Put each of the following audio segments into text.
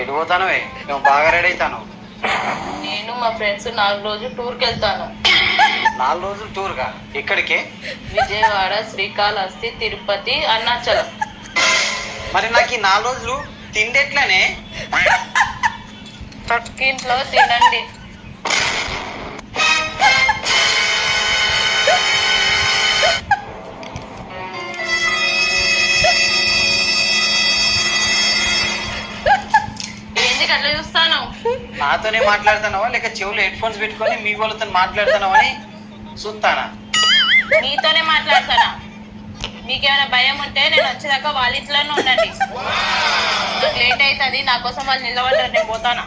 ఎటు పోతానవే మేము బాగా రెడీ అవుతాను. నేను మా ఫ్రెండ్స్ నాలుగు రోజులు టూర్కి వెళ్తాను. నాలుగు రోజులు టూర్గా ఎక్కడికి విజయవాడ శ్రీకాళహస్తి తిరుపతి అరుణాచలం. మరి నాకు ఈ నాలుగు రోజులు తిండెట్లనే పక్కింట్లో తినండి. నాతోనే మాట్లాడుతున్నావా? లేక చెవులు హెడ్ ఫోన్స్ పెట్టుకొని మీ వాళ్ళతో మాట్లాడుతున్నావా అని చూస్తానా నీతోనే మాట్లాడతానా? మీకేమైనా భయం ఉంటే నేను వచ్చేదాకా వాళ్ళ ఇంట్లోనే ఉండండి. నాకు లేట్ అవుతుంది నా కోసం వాళ్ళు నిలబడ్డారు నేను పోతానా?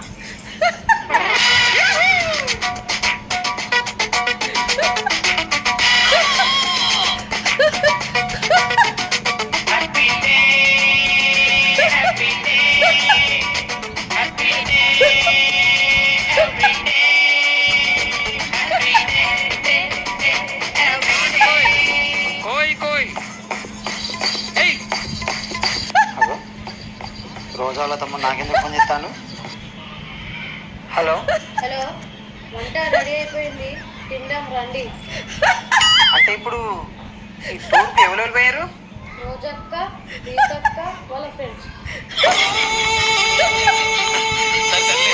రోజా వాళ్ళ తమ్ముడు నాకెందుకు ఫోన్ చేస్తాను? హలో? హలో. వంట రెడీ అయిపోయింది. తిందాం రండి. అంటే ఇప్పుడు ఈ టూర్కి ఎవరెవరు పోయారు? రోజక్క దీపక్క వాళ్ళ ఫ్రెండ్స్ రోజులు?